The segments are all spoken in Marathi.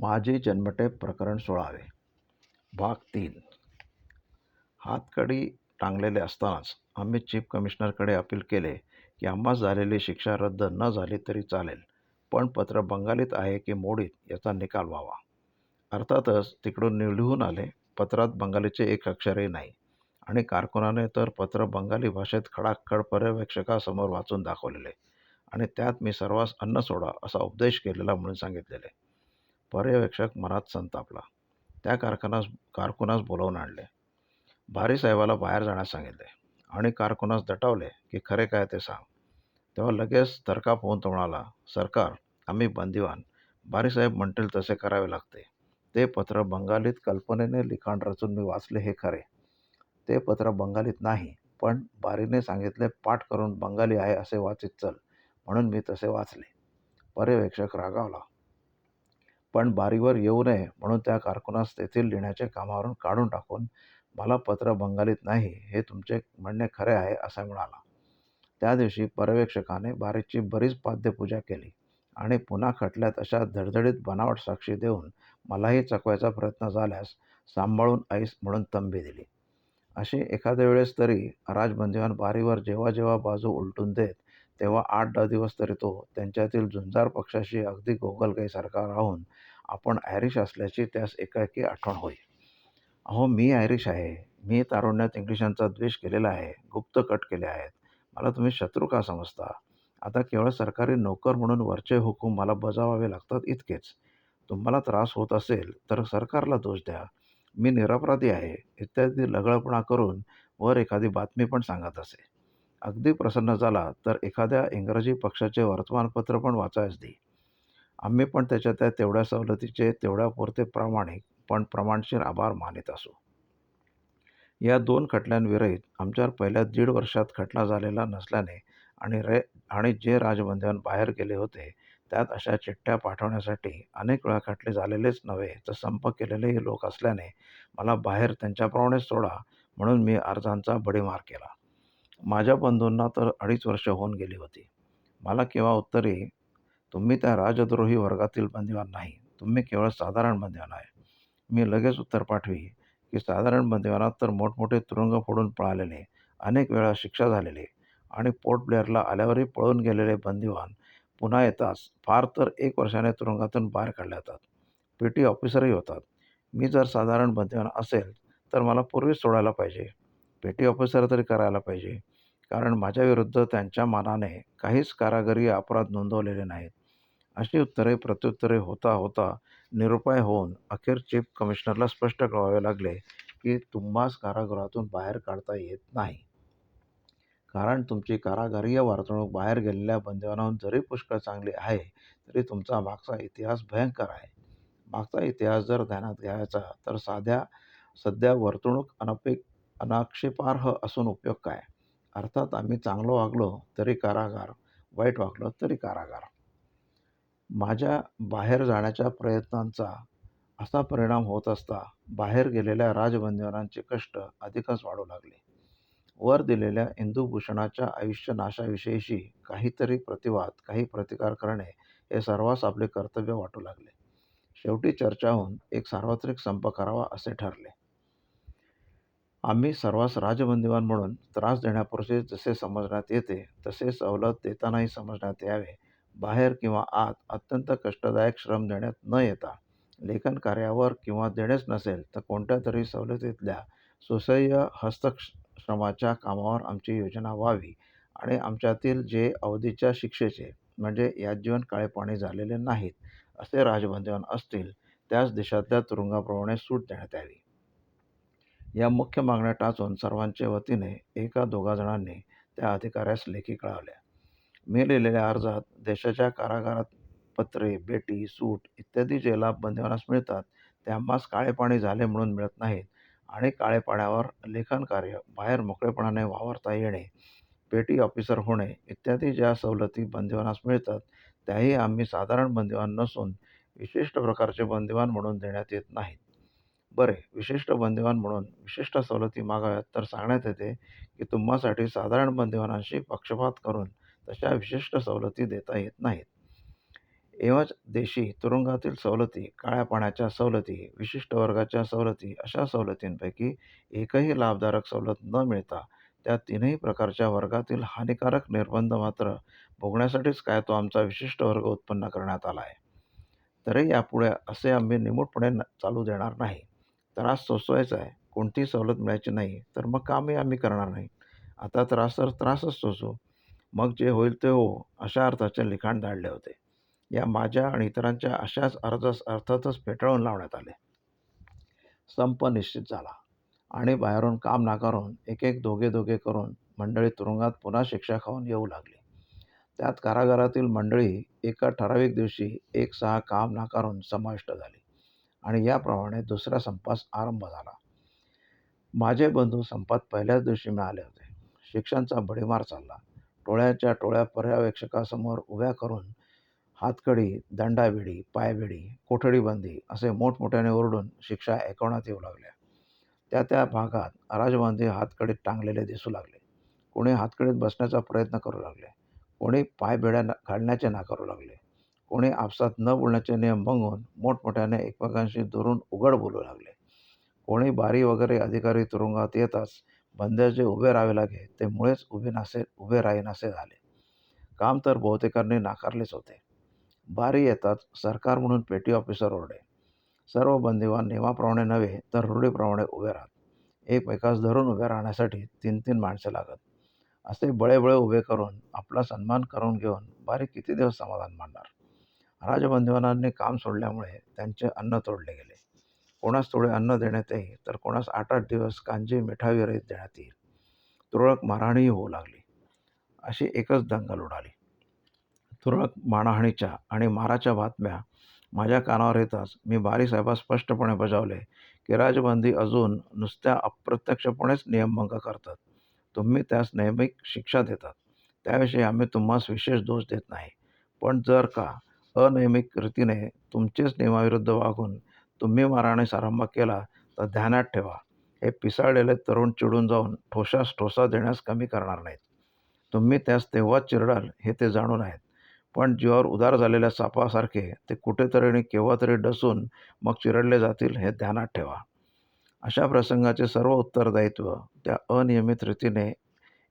माझी जन्मठेप प्रकरण सोळावे भाग तीन. हातकडी टांगलेले असतानाच आम्ही चीफ कमिशनरकडे अपील केले की आम्हास झालेली शिक्षा रद्द न झाली तरी चालेल पण पत्र बंगालीत आहे की मोडीत याचा निकाल व्हावा. अर्थातच तिकडून लिहून आले पत्रात बंगालीचे एक अक्षरही नाही आणि कारकुनाने तर पत्र बंगाली भाषेत खडाखड पर्यवेक्षकासमोर वाचून दाखवलेले आणि त्यात मी सर्वांस अन्न सोडा असा उपदेश केलेला म्हणून सांगितलेले. पर्यवेक्षक मनात संतापला. त्या कारखानास कारकुनास बोलावून आणले. भारीसाहेबाला बाहेर जाण्यास सांगितले आणि कारकुनास दटावले की खरे काय ते सांग. तेव्हा लगेच तर्काप होऊन तो म्हणाला सरकार आम्ही बंदिवान. भारीसाहेब म्हणतील तसे करावे लागते. ते पत्र बंगालीत कल्पनेने लिखाण रचून मी वाचले हे खरे. ते पत्र बंगालीत नाही पण बारीने सांगितले पाठ करून बंगाली आहे असे वाचित चल म्हणून मी तसे वाचले. पर्यवेक्षक रागावला. पण बारीवर येऊ नये म्हणून त्या कारकुनास तेथील लिहिण्याच्या कामावरून काढून टाकून मला पत्र बंगालीत नाही हे तुमचे म्हणणे खरे आहे असं म्हणाला त्या दिवशी पर्यवेक्षकाने बारीची बरीच पाद्यपूजा केली आणि पुन्हा खटल्यात अशा धडधडीत बनावट साक्षी देऊन मलाही चकवायचा प्रयत्न झाल्यास सांभाळून ऐस म्हणून तंबी दिली. अशी एखाद्या वेळेस तरी राजबंदीवान बारीवर जेव्हा जेव्हा बाजू उलटून देत तेव्हा आठ दहा दिवस तरी तो त्यांच्यातील झुंजार पक्षाशी अगदी गोगलगाईसारखा राहून आपण आयरिश असल्याची त्यास एकाएकी आठवण होई अहो मी आयरिश आहे. मी तारुण्यात इंग्लिशांचा द्वेष केलेला आहे. गुप्त कट केले आहेत. मला तुम्ही शत्रू का समजता? आता केवळ सरकारी नोकर म्हणून वरचे हुकूम मला बजावावे लागतात इतकेच. तुम्हाला त्रास होत असेल तर सरकारला दोष द्या. मी निरपराधी आहे. इत्यादी लगळपणा करून वर एखादी बातमी पण सांगत असे. अगदी प्रसन्न झाला तर एखाद्या इंग्रजी पक्षाचे वर्तमानपत्र पण वाचायच. दे आम्ही पण त्याच्या त्या तेवढ्या सवलतीचे तेवढ्यापुरते प्रामाणिक पण प्रमाणशीर आभार मानित असू. या दोन खटल्यांविरहित आमच्यावर पहिल्या दीड वर्षात खटला झालेला नसल्याने आणि रे आणि जे राजबंधन बाहेर गेले होते त्यात अशा चिठ्ठ्या पाठवण्यासाठी अनेक वेळा खटले झालेलेच नव्हे तर संप केलेलेही लोक असल्याने मला बाहेर त्यांच्याप्रमाणेच सोडा म्हणून मी अर्जांचा बडीमार केला. माझ्या बंधूंना तर अडीच वर्ष होऊन गेली होती. मला केव्हा उत्तरे तुम्ही त्या राजद्रोही वर्गातील बंदिवान नाही. तुम्ही केवळ साधारण बंदिवान आहे. मी लगेच उत्तर पाठवी की साधारण बंदिवानात तर मोठमोठे तुरुंग फोडून पळालेले अनेक वेळा शिक्षा झालेले आणि पोर्ट ब्लेअरला आल्यावरही पळून गेलेले बंदिवान पुन्हा येताच फार तर एक वर्षाने तुरुंगातून बाहेर काढले जातात. पी. टी. ऑफिसरही होतात. मी जर साधारण बंदिवान असेल तर मला पूर्वीच सोडायला पाहिजे. पेटी ऑफिसर तरी करायला पाहिजे. कारण माझ्याविरुद्ध त्यांच्या मानाने काहीच कारागिरी अपराध नोंदवलेले नाहीत. अशी उत्तरे प्रत्युत्तरे होता होता निरुपाय होऊन अखेर चीफ कमिशनरला स्पष्ट कळवावे लागले की तुम्हास कारागृहातून बाहेर काढता येत नाही. कारण तुमची कारागारीय वर्तणूक बाहेर गेलेल्या बंदिवानाहून जरी पुष्कळ चांगली आहे तरी तुमचा मागचा इतिहास भयंकर आहे. मागचा इतिहास जर ध्यानात घ्यायचा तर साध्या सध्या वर्तणूक अनपेक अनाक्षेपार्ह असून उपयोग काय? अर्थात आम्ही चांगलं वागलो तरी कारागार वाईट वागलो तरी कारागार. माझ्या बाहेर जाण्याच्या प्रयत्नांचा असा परिणाम होत असता बाहेर गेलेल्या राजबंदिवानांचे कष्ट अधिकच वाढू लागले. वर दिलेल्या इंदूभूषणाच्या आयुष्य नाशाविषयीशी काहीतरी प्रतिवाद काही प्रतिकार करणे हे सर्वांस आपले कर्तव्य वाटू लागले. शेवटी चर्चा होऊन एक सार्वत्रिक संप करावा असे ठरले. आम्ही सर्वांस राजबंदिवान म्हणून त्रास देण्यापुरचे जसे समजण्यात येते तसे सवलत देतानाही समजण्यात यावे. बाहेर किंवा आत अत्यंत कष्टदायक श्रम देण्यात न येता लेखन कार्यावर किंवा देणेच नसेल तर कोणत्या तरी सवलतीतल्या सुसह्य हस्तश्रमाच्या कामावर आमची योजना व्हावी आणि आमच्यातील जे अवधीच्या शिक्षेचे म्हणजे याजीवन काळेपाणी झालेले नाहीत असे राजबंदिवान असतील त्याच देशातल्या तुरुंगाप्रमाणे सूट देण्यात यावी. या मुख्य मागण्या टाचून सर्वांच्या वतीने एका दोघा जणांनी त्या अधिकाऱ्यास लेखी कळवल्या. मी लिहिलेल्या अर्जात देशाच्या कारागारात पत्रे बेटी सूट इत्यादी जे लाभ बंदिवानास मिळतात ते आम्हास काळेपाणी झाले म्हणून मिळत नाहीत आणि काळेपाण्यावर लेखन कार्य बाहेर मोकळेपणाने वावरता येणे पेटी ऑफिसर होणे इत्यादी ज्या सवलती बंदिवानास मिळतात त्याही आम्ही साधारण बंदिवान नसून विशिष्ट प्रकारचे बंदिवान म्हणून देण्यात येत नाहीत. बरे विशिष्ट बंदिवान म्हणून विशिष्ट सवलती मागाव्यात तर सांगण्यात येते की तुम्हासाठी साधारण बंदिवानांशी पक्षपात करून तशा विशिष्ट सवलती देता येत नाहीत. एवच देशी तुरुंगातील सवलती काळ्या पाण्याच्या सवलती विशिष्ट वर्गाच्या सवलती अशा सवलतींपैकी एकही लाभदायक सवलत न मिळता त्या तीनही प्रकारच्या वर्गातील हानिकारक निर्बंध मात्र भोगण्यासाठीच काय तो आमचा विशिष्ट वर्ग उत्पन्न करण्यात आला आहे तरी यापुढे असे आम्ही निमूटपणे न चालू देणार नाही. त्रास सोसवायचा आहे. कोणतीही सवलत मिळायची नाही तर मग कामही आम्ही करणार नाही. आता त्रास तर त्रासच सोसू. मग जे होईल ते हो अशा अर्थाचे लिखाण धाडले होते. या माझ्या आणि इतरांच्या अशाच अर्जास अर्थातच फेटाळून लावण्यात आले. संप निश्चित झाला. आणि बाहेरून काम नाकारून एक एक दोघे दोघे करून मंडळी तुरुंगात पुन्हा शिक्षा खाऊन येऊ लागली. त्यात कारागारातील मंडळी एका ठराविक दिवशी एक सहा काम नाकारून समाविष्ट झाली. आणि याप्रमाणे दुसरा संपास आरंभ झाला. माझे बंधू संपात पहिल्याच दिवशी मिळाले होते. शिक्षांचा भडीमार चालला. टोळ्याच्या टोळ्या पर्यवेक्षकासमोर उभ्या करून हातकडी दंडाविडी पायविडी कोठडीबंदी असे मोठमोठ्याने ओरडून शिक्षा ऐकवण्यात येऊ लागल्या. त्या त्या भागात राजबंदी हातकडीत टांगलेले दिसू लागले. कोणी हातकडीत बसण्याचा प्रयत्न करू लागले. कोणी पायबेड्या घालण्याचे नाकारू लागले. कोणी आपसात न बोलण्याचे नियम भंगून मोठमोठ्याने एकमेकांशी दुरून उघड बोलू लागले. कोणी बारी वगैरे अधिकारी तुरुंगात येताच बंद्या जे उभे राहावे लागे ते मुळेच उभे नासे उभे राहीनासे झाले. काम तर बहुतेकांनी नाकारलेच होते. बारी येताच सरकार म्हणून पेटी ऑफिसर ओरडे. सर्व बंदिवान नियमाप्रमाणे नव्हे तर रूढीप्रमाणे उभे राहत. एकमेकास धरून उभे राहण्यासाठी तीन तीन माणसे लागत. असे बळेबळे उभे करून आपला सन्मान करून घेऊन बारी किती दिवस समाधान मानणार राजबंदिवानांनी काम सोडल्यामुळे त्यांचे अन्न तोडले गेले. कोणास थोडे अन्न देण्यात येईल तर कोणास आठ आठ दिवस कांजी मिठाविरहित देण्यात येईल. तुरळक मारहाणीही होऊ लागली. अशी एकच दंगल उडाली. तुरळक मारहाणीच्या आणि माराच्या बातम्या माझ्या कानावर येताच मी बारीसाहेबास स्पष्टपणे बजावले की राजबंदी अजून नुसत्या अप्रत्यक्षपणेच नियमभंग करतात. तुम्ही त्यास नेहमी शिक्षा देतात. त्याविषयी आम्ही तुम्हास विशेष दोष देत नाही. पण जर का अनियमित रीतीने तुमचेच नियमाविरुद्ध वागून तुम्ही मारहाणीस आरंभ केला तर ध्यानात ठेवा. हे पिसाळलेले तरुण चिडून जाऊन ठोसास ठोसा देण्यास कमी करणार नाहीत. तुम्ही त्यास तेव्हाच चिरडाल हे ते जाणून आहेत. पण जीवावर उदार झालेल्या सापासारखे ते कुठेतरी आणि केव्हा तरी डसून मग चिरडले जातील हे ध्यानात ठेवा. अशा प्रसंगाचे सर्व उत्तरदायित्व त्या अनियमित रीतीने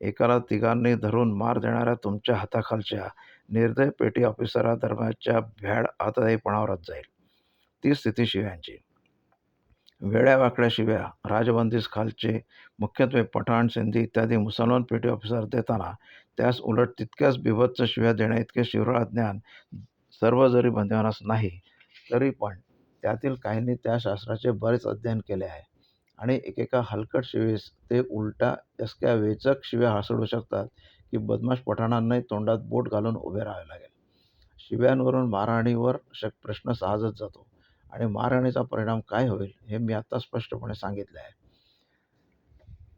एकाला तिघांनी धरून मार देणाऱ्या तुमच्या हाताखालच्या निर्दय पेटी ऑफिसरादरम्यानच्या भ्याड आततायीपणावरच जाईल. ती स्थिती शिव्यांची वेड्या वाकड्या शिव्या राजबंदीस खालचे मुख्यत्वे पठाण सिंधी इत्यादी मुसलमान पेटी ऑफिसर देताना त्यास उलट तितक्याच बिभत्स शिव्या देण्याइतके शिवराळ ज्ञान सर्व जरी बंदिवानास नाही तरी पण त्यातील काहींनी त्या शास्त्राचे बरेच अध्ययन केले आहे. आणि एकेका हलकट शिवेस ते उलटा यसक्या वेचक शिव्या हासडू शकतात की बदमाश पठाणांनाही तोंडात बोट घालून उभे राहावे लागेल. शिव्यांवरून मारहाणीवर शक प्रश्न सहजच जातो. आणि मारहाणीचा परिणाम काय होईल हे मी आता स्पष्टपणे सांगितले आहे.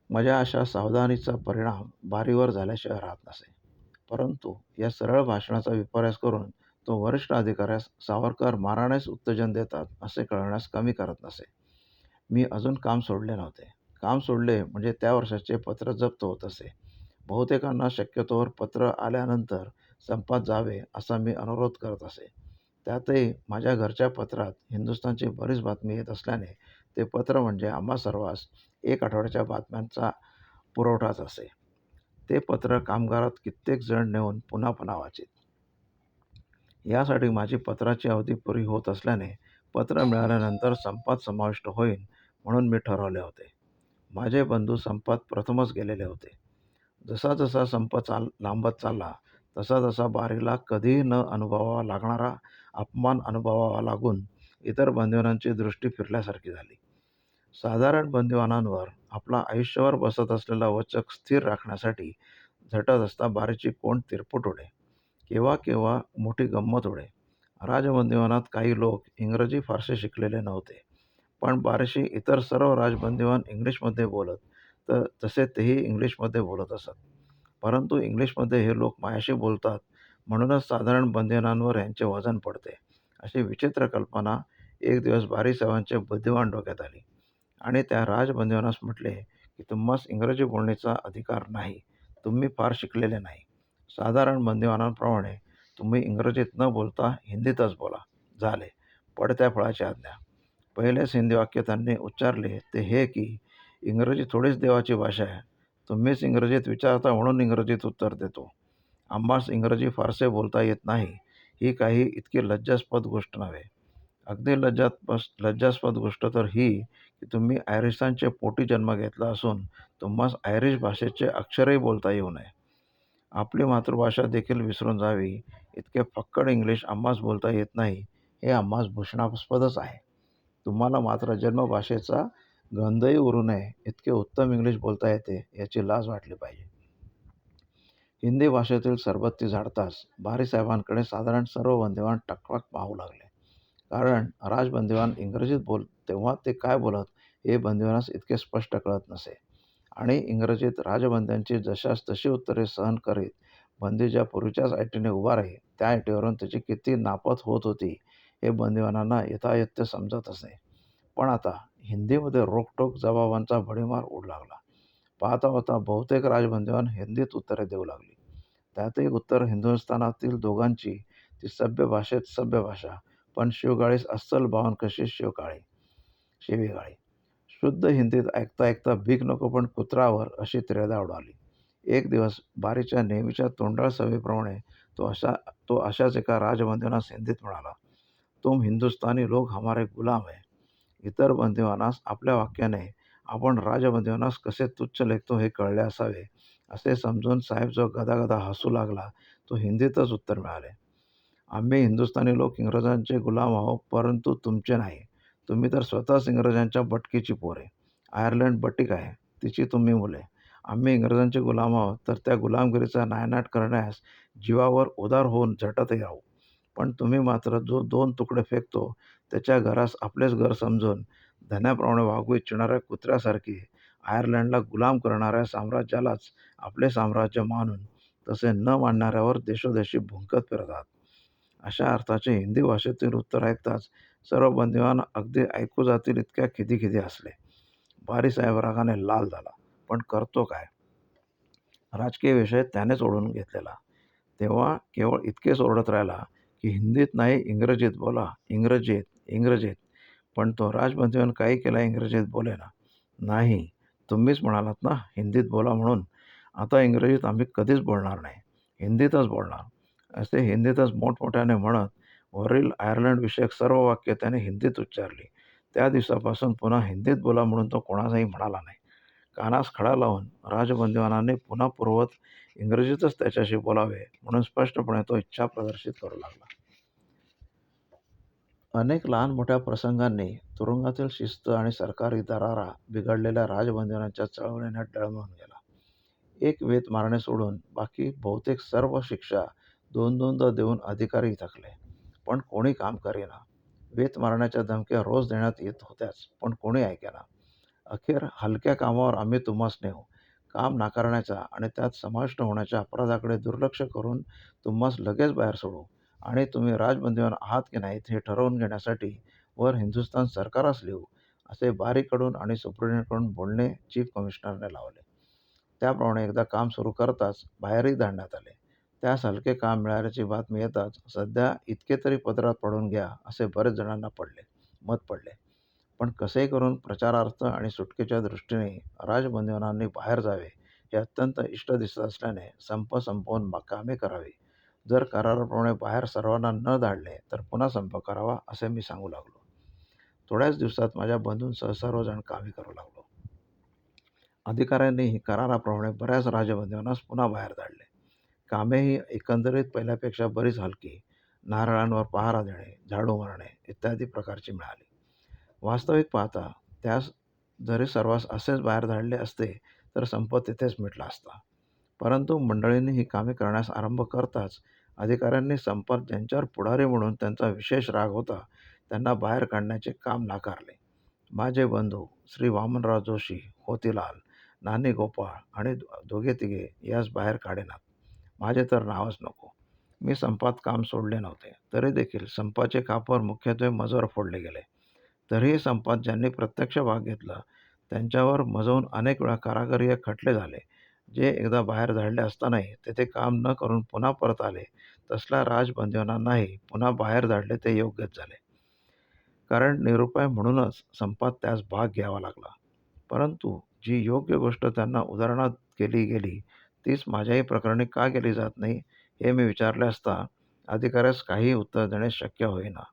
माझ्या अशा सावधानीचा परिणाम बारीवर झाल्याशिवाय राहत नसे. परंतु या सरळ भाषणाचा विपर्यास करून तो वरिष्ठ अधिकाऱ्यास सावरकर मारहाणीस उत्तेजन देतात असे कळण्यास कमी करत नसे. मी अजून काम सोडले नव्हते. काम सोडले म्हणजे त्या वर्षाचे पत्र जप्त होत असे. बहुतेकांना शक्यतोवर पत्र आल्यानंतर संपात जावे असा मी अनुरोध करत असे. त्यातही माझ्या घरच्या पत्रात हिंदुस्थानची बरीच बातमी येत असल्याने ते पत्र म्हणजे आम्हा सर्वांस एक आठवड्याच्या बातम्यांचा पुरवठाच असे. ते पत्र कामगारात कित्येक जण नेऊन पुन्हा पुन्हा वाचित यासाठी माझी पत्राची अवधी पुरी होत असल्याने पत्र मिळाल्यानंतर संपात समाविष्ट होईन म्हणून मी ठरवले होते. माझे बंधू संपात प्रथमच गेलेले होते. जसा जसा संप चाल लांबत चालला तसा तसा बारीला कधीही न अनुभवावा लागणारा अपमान अनुभवावा लागून इतर बंदिवानांची दृष्टी फिरल्यासारखी झाली. साधारण बंदिवानांवर आपला आयुष्यभर बसत असलेला वचक स्थिर राखण्यासाठी झटत असता बारीची कोण तिरपूट उडे केव्हा केव्हा मोठी गंमत उडे. राजबंदिवानात काही लोक इंग्रजी फारसे शिकलेले नव्हते पण बारीशी इतर सर्व राजबंदिवान इंग्लिशमध्ये बोलत तर तसे तेही इंग्लिशमध्ये बोलत असत. परंतु इंग्लिशमध्ये हे लोक मायाशी बोलतात म्हणूनच साधारण बंधनांवर यांचे वजन पडते अशी विचित्र कल्पना एक दिवस बारीसाहेबांचे बुद्धिवान डोक्यात आली. आणि त्या राजबंधनास म्हटले की तुम्हास इंग्रजी बोलण्याचा अधिकार नाही तुम्ही फार शिकलेले नाही. साधारण बंदिवानांप्रमाणे तुम्ही इंग्रजीत न बोलता हिंदीतच बोला. झाले. पडत्या फळाची आज्ञा. पहिलेच हिंदी वाक्य त्यांनी उच्चारले ते हे की इंग्रजी थोडीच देवाची भाषा आहे. तुम्हीच इंग्रजीत विचारता म्हणून इंग्रजीत उत्तर देतो. आम्हास इंग्रजी फारसे बोलता येत नाही. ही काही इतकी लज्जास्पद गोष्ट नव्हे. अगदी लज्जास्पद लज्जास्पद गोष्ट तर ही की तुम्ही आयरिशांचे पोटी जन्म घेतला असून तुम्हास आयरिश भाषेचे अक्षरही बोलता येऊ नये. आपली मातृभाषा देखील विसरून जावी. इतके फक्कड इंग्लिश आम्हास बोलता येत नाही. हे आम्हास भूषणास्पदच आहे. तुम्हाला मात्र जन्मभाषेचा गंधही उरू नये. इतके उत्तम इंग्लिश बोलता येते याची लाज वाटली पाहिजे. हिंदी भाषेतील सरबत्ती झाडताच बारीसाहेबांकडे साधारण सर्व बंदिवान टकवाक पाहू लागले. कारण राजबंदिवान इंग्रजीत बोल तेव्हा ते काय बोलत हे बंदिवानास इतके स्पष्ट कळत नसे. आणि इंग्रजीत राजबंद्यांची जशास तशी उत्तरे सहन करीत बंदी ज्या पूर्वीच्याच ऐटीने उभा राही त्या ऐटीवरून त्याची किती नापत होत होती हे बंदिवानांना यथायथ्य समजत असे. पण आता हिंदीमध्ये रोकटोक जबाबांचा भडीमार उडू लागला. पाहता पाहता बहुतेक राजबंदिवान हिंदीत उत्तरे देऊ लागली. त्यातही उत्तर हिंदुस्थानातील दोघांची ती सभ्य भाषेत सभ्य भाषा पण शिवगाळीस अस्सल भावन कशी शिवकाळी? शिवीगाळी. शुद्ध हिंदीत ऐकता ऐकता भीक नको पण कुत्रावर अशी त्रेदा उडाली. एक दिवस बारीच्या नेहमीच्या तोंडाळ सवयीप्रमाणे तो अशा तो अशाच एका राजबंदिवानास हिंदीत म्हणाला तुम हिंदुस्तानी लोक हमारे गुलाम आहे इतर बंदिवानास आपल्या वाक्याने आपण राजबंदिवानास कसे तुच्छ लेखतो हे कळले असावे असे समजून साहेब जो गदागदा हसू लागला तो हिंदीतच उत्तर मिळाले. आम्ही हिंदुस्थानी लोक इंग्रजांचे गुलाम आहोत परंतु तुमचे नाही. तुम्ही तर स्वतःच इंग्रजांच्या बटकीची पोरे. आयर्लंड बटीक आहे तिची तुम्ही मुले. आम्ही इंग्रजांचे गुलाम आहोत तर त्या गुलामगिरीचा नायनाट करण्यास जीवावर उदार होऊन झटतही राहू. पण तुम्ही मात्र जो दोन तुकडे फेकतो त्याच्या घरास आपलेच घर समजून धन्याप्रमाणे वागू इच्छिणाऱ्या कुत्र्यासारखी आयर्लंडला गुलाम करणाऱ्या साम्राज्यालाच आपले साम्राज्य मानून तसे न मानणाऱ्यावर देशोदेशी भुंकत फिरतात. अशा अर्थाचे हिंदी भाषेतील उत्तर ऐकताच सर्व बंदिवान अगदी ऐकू जातील इतक्या खिदी खिदी असले बारीसाहेब रागाने लाल झाला. पण करतो काय? राजकीय विषय त्यानेच ओढून घेतलेला. तेव्हा केवळ इतकेच ओरडत राहिला की हिंदीत नाही इंग्रजीत बोला. इंग्रजीत इंग्रजीत पण तो राजबंदिवान काही केला इंग्रजीत बोले ना. नाही तुम्हीच म्हणालात ना हिंदीत बोला म्हणून. आता इंग्रजीत आम्ही कधीच बोलणार नाही. हिंदीतच बोलणार. असे हिंदीतच मोठमोठ्याने म्हणत वरील आयर्लंड विषयक सर्व वाक्य त्याने हिंदीत उच्चारली. त्या दिवसापासून पुन्हा हिंदीत बोला म्हणून तो कोणाचाही म्हणाला नाही. कानास खडा लावून राजबंदिवानाने पुन्हा पूर्वत इंग्रजीतच त्याच्याशी बोलावे म्हणून स्पष्टपणे तो इच्छा प्रदर्शित करू लागला. अनेक लहान मोठ्या प्रसंगांनी तुरुंगातील शिस्त आणि सरकारी दरारा बिघडलेल्या राजबंदिरांच्या चळवळीने डळमळून गेला. एक वेत मारणे सोडून बाकी बहुतेक सर्व शिक्षा दोन दोनदा देऊन अधिकारी थकले पण कोणी काम करेना. वेत मारण्याच्या धमक्या रोज देण्यात येत होत्याच पण कोणी ऐकेना अखेर हलक्या कामावर आम्ही तुम्हास नेऊ काम नाकारण्याच्या आणि त्यात समाविष्ट होण्याच्या अपराधाकडे दुर्लक्ष करून तुम्हास लगेच बाहेर सोडू. आणि तुम्ही राजबंदिवान आहात की नाहीत हे ठरवून घेण्यासाठी वर हिंदुस्थान सरकारच लिहू हो, असे बारीकडून आणि सुप्रिटेंडंटकडून बोलणे चीफ कमिशनरने लावले. त्याप्रमाणे एकदा काम सुरू करताच बाहेरही धाडण्यात आले. त्यास हलके काम मिळाल्याची बातमी येताच सध्या इतके तरी पदरात पडून घ्या असे बरेच जणांना पडले मत पडले. पण कसेही करून प्रचारार्थ आणि सुटकेच्या दृष्टीने राजबंदिवानांनी बाहेर जावे हे अत्यंत इष्ट दिसत असल्याने संप संपवून कामे करावी. जर कराराप्रमाणे बाहेर सर्वांना न धाडले तर पुन्हा संप करावा असे मी सांगू लागलो. थोड्याच दिवसात माझ्या बंधूंसह सर्वजण कामे करू लागलो. अधिकाऱ्यांनीही कराराप्रमाणे बऱ्याच राजबंदिवानास पुन्हा बाहेर धाडले. कामेही एकंदरीत पहिल्यापेक्षा बरीच हलकी. नारळांवर पहारा देणे झाडू मारणे इत्यादी प्रकारची मिळाली. वास्तविक पाहता त्यास जरी सर्वांस असेच बाहेर धाडले असते तर संप तिथेच मिटला असता. परंतु मंडळींनी ही कामे करण्यास आरंभ करताच अधिकाऱ्यांनी संपात ज्यांच्यावर पुढारी म्हणून त्यांचा विशेष राग होता त्यांना बाहेर काढण्याचे काम नाकारले. माझे बंधू श्री वामनराव जोशी होतीलाल नानी गोपाळ आणि दोघे तिघे यास बाहेर काढेनात. माझे तर नावच नको. मी संपात काम सोडले नव्हते. तरी देखील संपाचे खापर मुख्यत्वे मजवर फोडले गेले. तरीही संपात ज्यांनी प्रत्यक्ष भाग घेतला त्यांच्यावर मजवून अनेक वेळा कारागरीय खटले झाले. जे एकदा बाहेर धाडले असतानाही तेथे काम न करून पुन्हा परत आले तसला तसल्या राजबंदीवानांनाही पुन्हा बाहेर धाडले ते योग्यच झाले. कारण निरुपाय म्हणूनच संपात त्यास भाग घ्यावा लागला. परंतु जी योग्य गोष्ट त्यांना उदाहरणात केली गेली तीच माझ्याही प्रकरणी का केली जात नाही हे मी विचारले असता अधिकाऱ्यास काही उत्तर देणे शक्य होईना.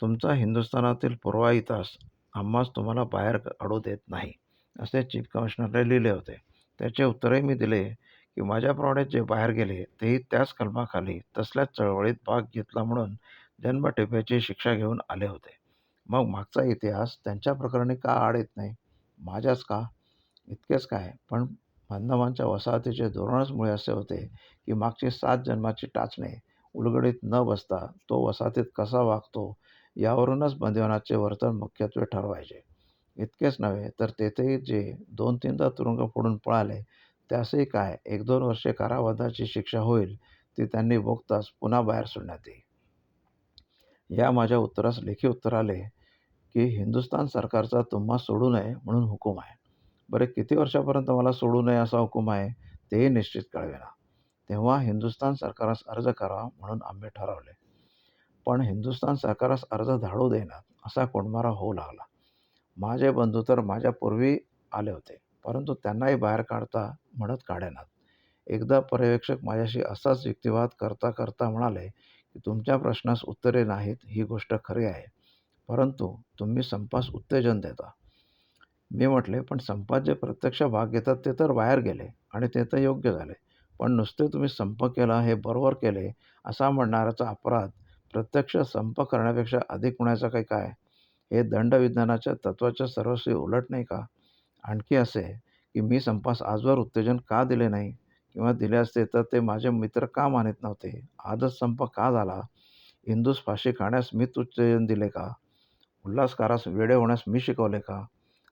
तुमचा हिंदुस्थानातील पूर्वा इतिहास आम्हास तुम्हाला बाहेर अडू देत नाही असे चीफ कमिशनरने लिहिले होते. त्याचे उत्तरही मी दिले की माझ्याप्रमाणे जे बाहेर गेले तेही त्याच कलमाखाली तसल्याच चळवळीत भाग घेतला म्हणून जन्मटेप्याची शिक्षा घेऊन आले होते. मग मागचा इतिहास त्यांच्या प्रकरणी का आड येत नाही? माझ्याच का? इतकेच काय? पण बांधवांच्या वसाहतीचे धोरणच मुळे असे होते की मागची सात जन्माची टाचणे उलगडीत न बसता तो वसाहतीत कसा वागतो यावरूनच बंदिवानाचे वर्तन मुख्यत्वे ठरवायचे. इतकेच नव्हे तर तेथेही जे दोन तीनदा तुरुंग फोडून पळाले त्यासही काय एक दोन वर्षे कारावासाची शिक्षा होईल ती त्यांनी भोगताच पुन्हा बाहेर सोडण्यात येईल. या माझ्या उत्तरास लेखी उत्तर आले की हिंदुस्थान सरकारचा तुम्हा सोडू नये म्हणून हुकूम आहे. बरे किती वर्षापर्यंत मला सोडू नये असा हुकूम आहे तेही निश्चित कळवेना. तेव्हा हिंदुस्थान सरकारास अर्ज करावा म्हणून आम्ही ठरवले. पण हिंदुस्थान सरकारास अर्ज धाडू देणार असा कोंडमारा होऊ लागला. माझे बंधू तर माझ्यापूर्वी आले होते. परंतु त्यांनाही बाहेर काढता म्हणत काढेनात. एकदा पर्यवेक्षक माझ्याशी असाच युक्तिवाद करता करता म्हणाले की तुमच्या प्रश्नास उत्तरे नाहीत ही गोष्ट खरी आहे. परंतु तुम्ही संपास उत्तेजन देता. मी म्हटले पण संपात जे प्रत्यक्ष भाग घेतात ते तर बाहेर गेले आणि ते तर योग्य झाले. पण नुसते तुम्ही संप केला हे बरोबर केले असा म्हणणाऱ्याचा अपराध प्रत्यक्ष संप करण्यापेक्षा अधिक होण्याचा काही काय? हे दंडविज्ञानाच्या तत्त्वाच्या सर्वस्वी उलट नाही का? आणखी असे की मी संपास आजवर उत्तेजन का दिले नाही किंवा दिले असते तर ते माझे मित्र का मानित नव्हते? आजच संप का झाला? हिंदूस फाशी खाण्यास मीच उत्तेजन दिले का? उल्हासकारास वेडे होण्यास मी शिकवले का?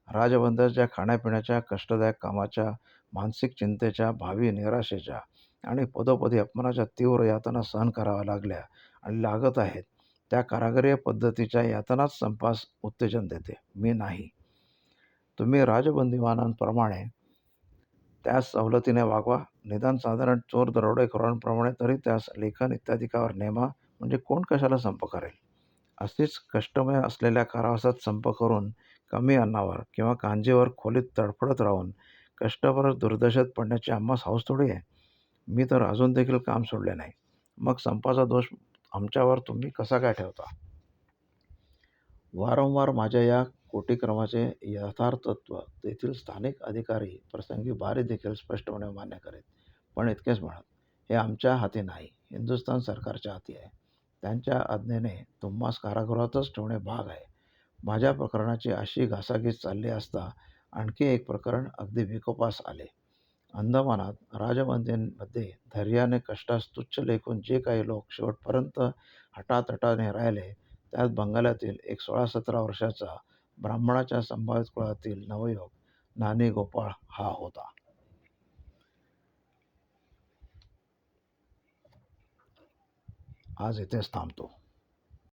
राजबंदरच्या खाण्यापिण्याच्या कष्टदायक कामाच्या मानसिक चिंतेच्या भावी निराशेच्या आणि पदोपदी अपमानाच्या तीव्र यातना सहन कराव्या लागल्या आणि लागत आहेत. त्या कारागिरी पद्धतीच्या यातनाच संपास उत्तेजन देते. मी नाही. तुम्ही राजबंदीवानांप्रमाणे त्यास सवलतीने वागवा. निदान साधारण चोर दरोडेखोरांप्रमाणे तरी त्यास लेखन इत्यादिकावर नेमा म्हणजे कोण कशाला संप करेल? अशीच कष्टमय असलेल्या कारावासात संप करून कमी अन्नावर किंवा कांजीवर खोलीत तडफडत राहून कष्टभर दुर्दशेत पडण्याची आम्हास हौस थोडी आहे. मी तर अजून देखील काम सोडले नाही. मग संपाचा दोष आमच्यावर तुम्ही कसा काय ठेवता? वारंवार माझ्या या कोटीक्रमाचे यथार्थत्व तेथील स्थानिक अधिकारी प्रसंगी भारी देखील स्पष्टपणे मान्य करीत पण इतकेच म्हणत हे आमच्या हाती नाही. हिंदुस्थान सरकारच्या हाती आहे. त्यांच्या आज्ञेने तुम्हास कारागृहातच ठेवणे भाग आहे. माझ्या प्रकरणाची अशी घासाघीस चालली असता आणखी एक प्रकरण अगदी विकोपास आले. अंदमानात राजबंदींमध्ये धैर्याने कष्टास तुच्छ लेखून जे काही लोक शेवटपर्यंत हटातटाने राहिले त्यात बंगालातील एक सोळा सतरा वर्षाचा ब्राह्मणाच्या संभावित कुळातील नवयुवक नानी गोपाळ हा होता. आज इथेच थांबतो.